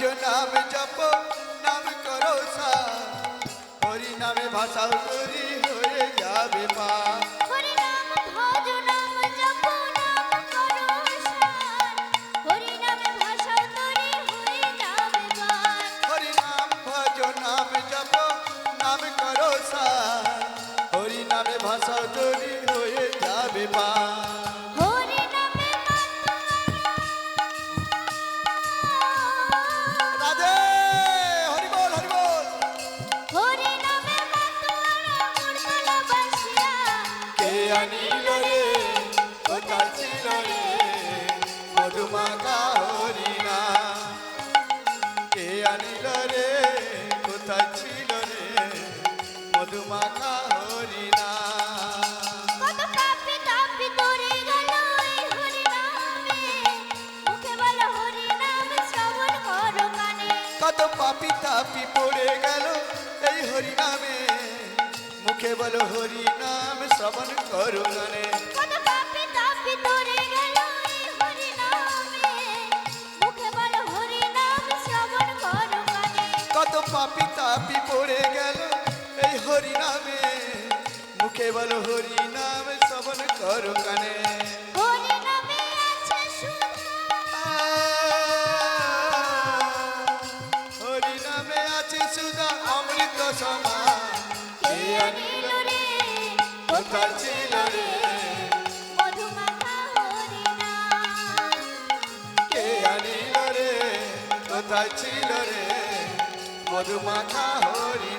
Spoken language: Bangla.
जो नाम जपो नाम करो सा हरि नामे भाषा उतरी हो जावे पा কে আনিল রে কোথায় ছিল রে? মধুমাখা হরিণা কে আনিল রে কোথায় ছিল রে? মধুমাখা হরিণা কত পাপি তাপি তোরে গেল মুখে বলো হরি নাম শ্রবণ করো গানে। কত পাপি তাপি তোরে গেল এই হরি নামে মুখে বলো হরি নাম শ্রবণ করো কানে কত পাপি তাপি পড়ে গেল এই হরি নামে মুখে বলো হরি নাম শ্রবণ করো গানে। হরি নামে আছে সুধা অমৃত সমা কোথা ছিল রে। কে আনিল রে? কোথায় ছিল রে? মধুমাথা হরি